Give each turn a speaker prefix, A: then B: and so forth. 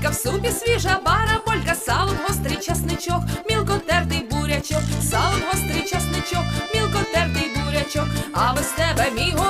A: Кулька в супі свіжа бараболька, салом гострий часничок, мілкотертий бурячок, салом гострий часничок, мілкотертий бурячок, а без тебе мій го.